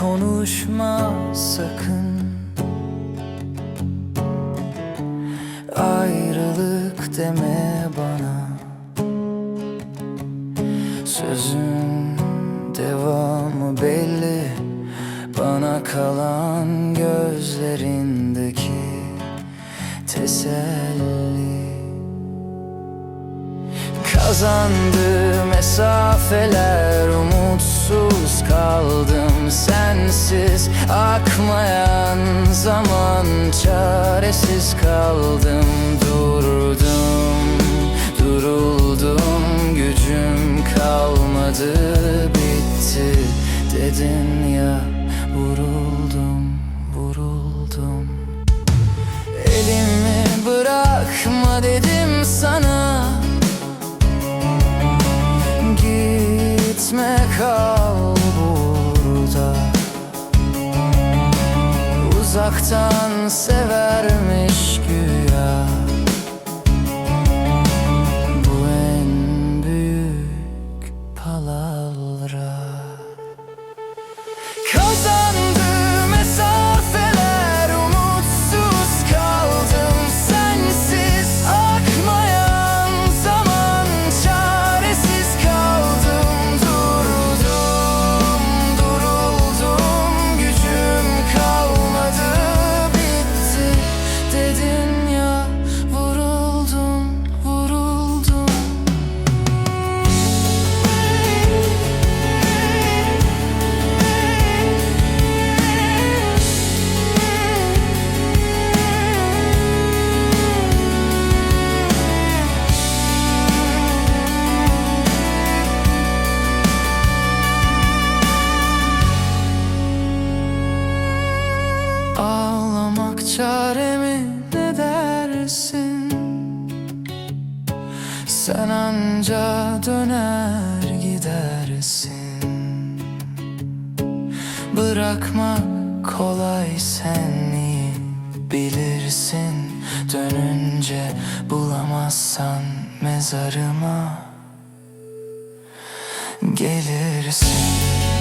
konuşma sakın. Ayrılık deme bana. Sözün devamı belli. Bana kalan gözlerindeki teselli Kazandı mesafeler umutsuz kaldım sensiz Akmayan zaman çaresiz kaldım Durdum, duruldum gücüm kalmadı bitti Dedin ya vuruldum, vuruldum. Elimi bırakma kal burada Uzaktan severmiş güya çaremi ne dersin? Sen anca döner gidersin. Bırakmak kolay sen iyi bilirsin. Dönünce bulamazsan mezarıma gelirsin